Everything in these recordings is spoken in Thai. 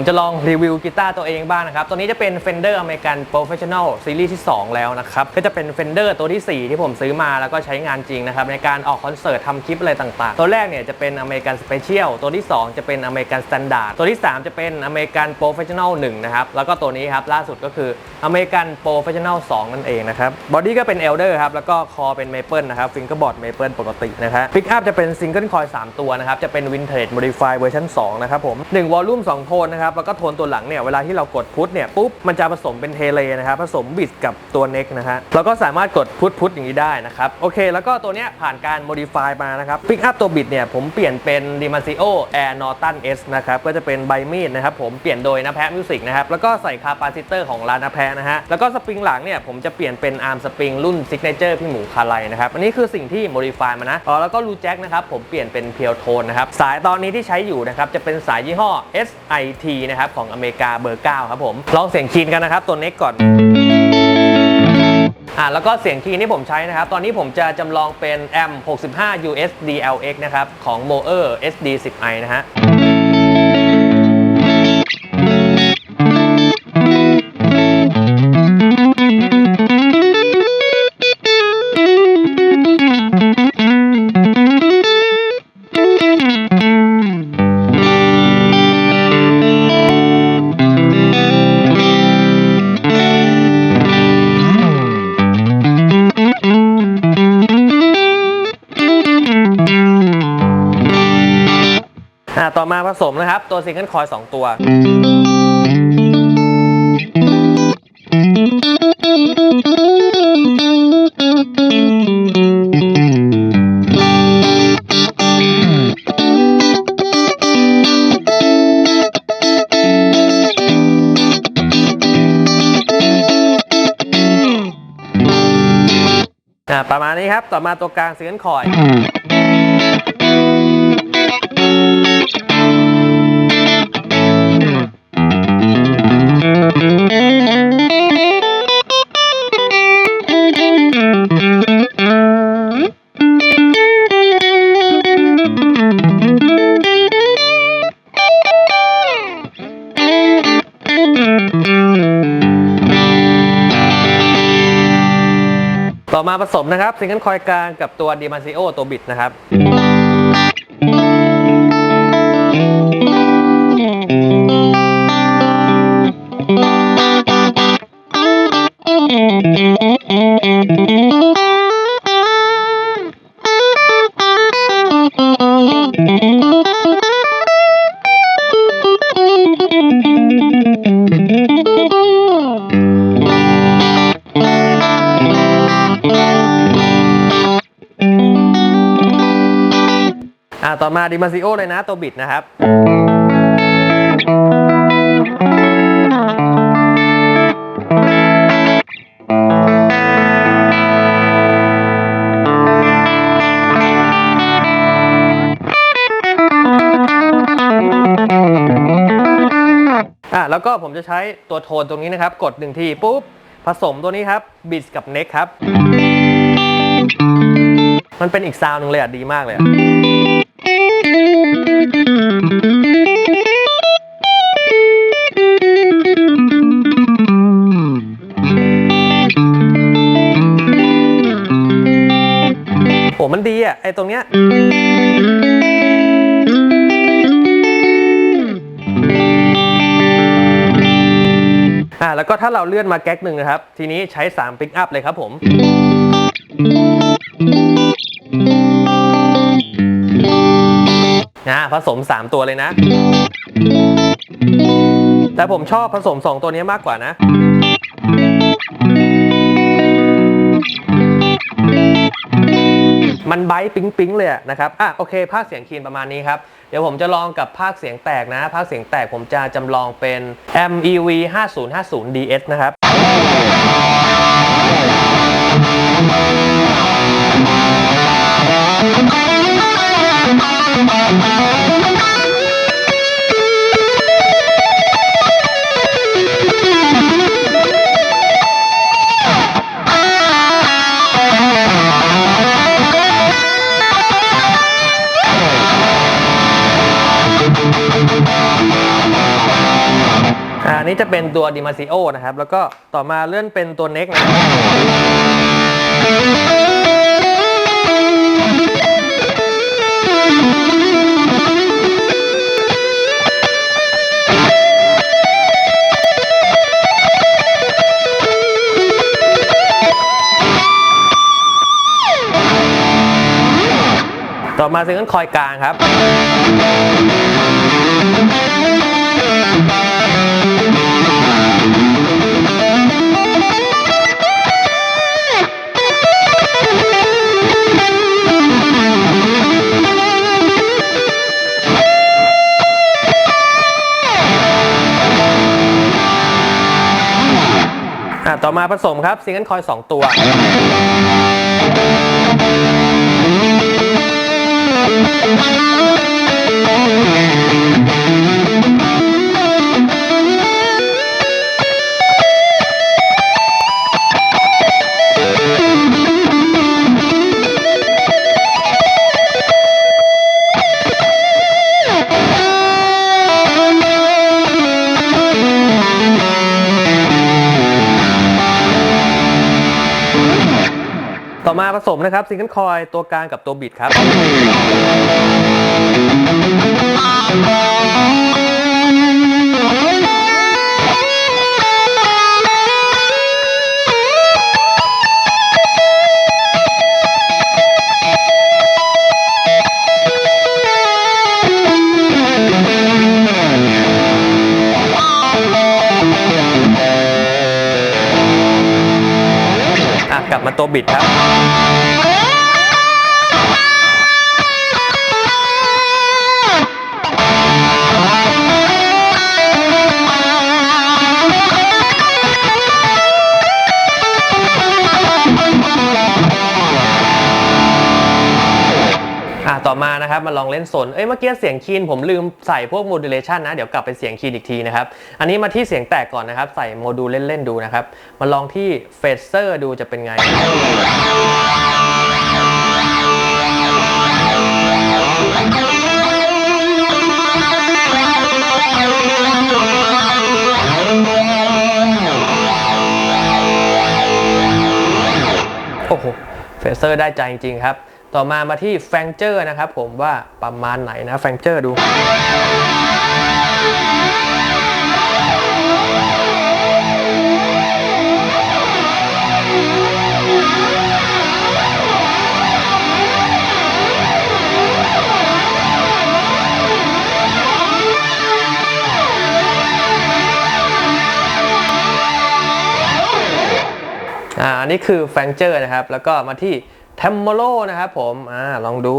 ผมจะลองรีวิวกีตาร์ตัวเองบ้างนะครับ ตัวนี้จะเป็น Fender American Professional Series ที่ 2 แล้วนะครับ ก็จะเป็น Fender ตัวที่ 4 ที่ผมซื้อมาแล้วก็ใช้งานจริงนะครับ ในการออกคอนเสิร์ตทำคลิปอะไรต่างๆ ตัวแรกเนี่ยจะเป็น American Special ตัวที่ 2 จะเป็น American Standard ตัวที่ 3 จะเป็น American Professional 1 นะครับ แล้วก็ตัวนี้ครับล่าสุดก็คือ American Professional 2 นั่นเองนะครับบอดี้ก็เป็น Elder ครับแล้วก็คอเป็น Maple นะครับ Fingerboard Maple ปกตินะครับปิกอัพจะเป็น Single Coil 3 ตัวนะครับจะเป็น Vintage Modify เวอร์ชัน2นะครับผม1 Volume 2โทนนะครับแล้วก็โทนตัวหลังเนี่ยเวลาที่เรากดพุทเนี่ยปุ๊บมันจะผสมเป็นเทเลนะครับผสมบิดกับตัวเน็กนะฮะเราก็สามารถกดพุทพุทอย่างนี้ได้นะครับโอเค แล้วก็ตัวเนี้ยผ่านการ Modify มานะครับปิกอัพตัวบิดเนี่ยผมเปลี่ยนเป็น Dimasio Air Norton S นเนะครับก็จะเป็นใบมีดนะครับผมเปลี่ยนโดยนแพะมิวสิกนะครับแล้วก็ใส่คาปาซิเตอร์ของร้านนแพะนะฮะแล้วก็สปริงหลังเนี่ยผมจะเปลี่ยนเป็นอาร์มสปริงรุ่น Signature พี่หมูคาไลนะครับอันนี้คือสิ่งที่ Modify มานะอ๋อแล้วก็รูแจ็คนะครับผมเปลี่ยนเป็นเพียวโทนนะครับสายตอนนี้ที่ใช้อยู่นะครับจะเป็นสายยี่ห้อ SIT นะครับของอเมริกาเบอร์ 9 ครับผม ลองเสียงคีนกันนะครับ ตัวเน็กก่อนอ่าแล้วก็เสียงคีย์ที่ผมใช้นะครับ ตอนนี้ผมจะจำลองเป็นแอม65 US DLX นะครับ ของ m o e r SD 10i นะฮะ อ่าต่อมาผสมนะครับ ตัวซิงเกิลคอย2ตัว อ่าประมาณนี้ครับ ต่อมาตัวกลางซิงเกิลคอย ต่อมาผสมนะครับซิงเกิลคอยกลางกับตัวดีมาซิโอตัวบิดนะครับ อ่าต่อมา d i m a s i o เลยนะตัวบิดนะครับอะแล้วก็ผมจะใช้ตัวโทนตรงนี้นะครับ กดหนึ่งทีปุ๊บ ผสมตัวนี้ครับบิดกับเน็กครับ มันเป็นอีกซาวน์หนึ่งเลยอะ ดีมากเลยอะ โอ้มันดีอะ ไอตรงเนี้ยอ่าแล้วก็ถ้าเราเลื่อนมาแก๊กหนึ่งนะครับ ทีนี้ใช้3ปิกอัพเลยครับผม นะผสม 3 ตัวเลยนะ แต่ผมชอบผสม 2 ตัวนี้มากกว่านะมันไบต์ปิ๊งปิ๊งเลยนะครับอะโอเคภาคเสียงคีนประมาณนี้ครับ เดี๋ยวผมจะลองกับภาคเสียงแตกนะ ภาคเสียงแตกผมจะจำลองเป็น MEV 5050 DS นะครับ Thank นี้จะเป็นตัว d i m a s i o นะครับ แล้วก็ต่อมาเลื่อนเป็นตัว Next นะต่อมาซิงเกิลคอยกลางครับ อะต่อมาผสมครับซิงเกิลคอย2ตัวอ ครับซิงเกิลคอยตัวกลางกับตัวบิดครับ อะกลับมาตัวบิดครับะต่อมานะครับมาลองเล่นโซนเอ้ยเมื่อกี้เสียงคีนผมลืมใส่พวกโมดูเลชันนะ เดี๋ยวกลับไปเสียงคีนอีกทีนะครับ อันนี้มาที่เสียงแตกก่อนนะครับ ใส่โมดูลเล่นๆดูนะครับ มาลองที่เฟเซอร์ดูจะเป็นไงโอ้โหเฟเซอร์ได้ใจจริงๆครับ ต่อมามาที่แฟงเจอร์นะครับผมว่าประมาณไหนนะแฟงเจอร์ดูอ่าอันนี้คือแฟงเจอร์นะครับ แล้วก็มาที่ เทมโมโลนะครับผม อ่า ลองดู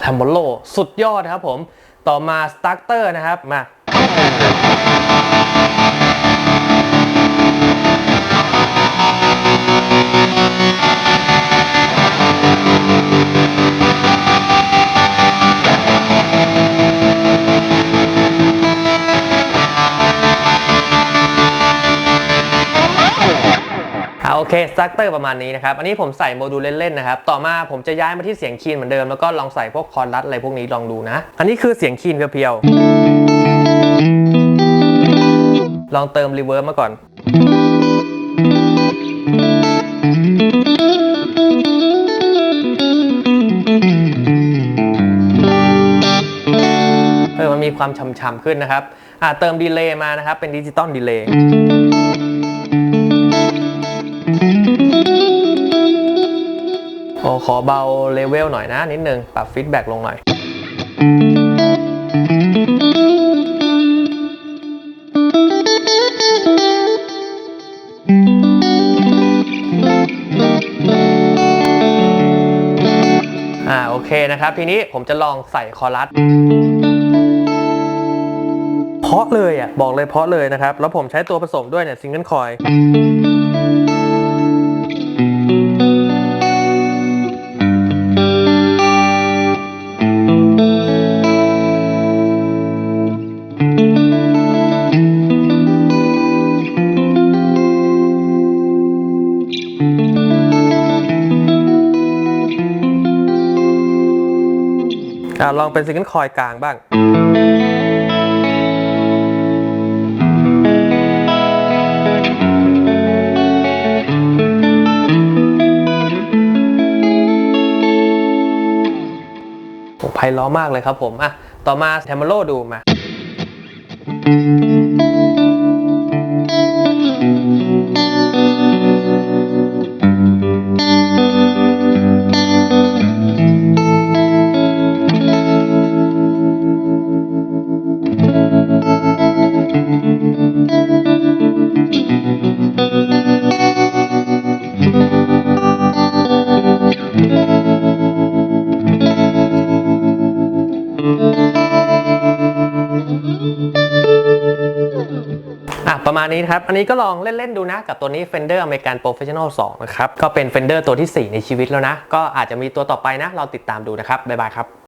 แทมโบโลสุดยอดครับผม ต่อมาสตาร์เตอร์นะครับมา เคสตาร์เตอร์ประมาณนี้นะครับ อันนี้ผมใส่โมดูลเล่นๆนะครับ ต่อมาผมจะย้ายมาที่เสียงคีนเหมือนเดิม แล้วก็ลองใส่พวกคอร์รัสอะไรพวกนี้ลองดูนะ อันนี้คือเสียงคีนเพียวๆ ลองเติมรีเวิร์บมาก่อน เออมันมีความฉ่ำๆขึ้นนะครับ อ่าเติมดีเลย์มานะครับ เป็นดิจิตอลดีเลย์ โอขอเบาเลเวลหน่อยนะนิดนึง ปรับฟีดแบ็กลงหน่อย อ่าโอเคนะครับ ทีนี้ผมจะลองใส่คอรัสเพราะเลยอะ บอกเลยเพราะเลยนะครับ แล้วผมใช้ตัวผสมด้วยเนี่ยซิงเกิลคอย ลองเป็นซิงเกิลคอยกลางบ้าง โอ้ไพเราะมากเลยครับผม อะ ต่อมาเทมโลดูมา นี้ครับ อันนี้ก็ลองเล่น ๆ ดูนะ กับตัวนี้ Fender American Professional 2 นะครับ ก็เป็น Fender ตัวที่ 4 ในชีวิตแล้วนะ ก็อาจจะมีตัวต่อไปนะ เราติดตามดูนะครับ บ๊ายบายครับ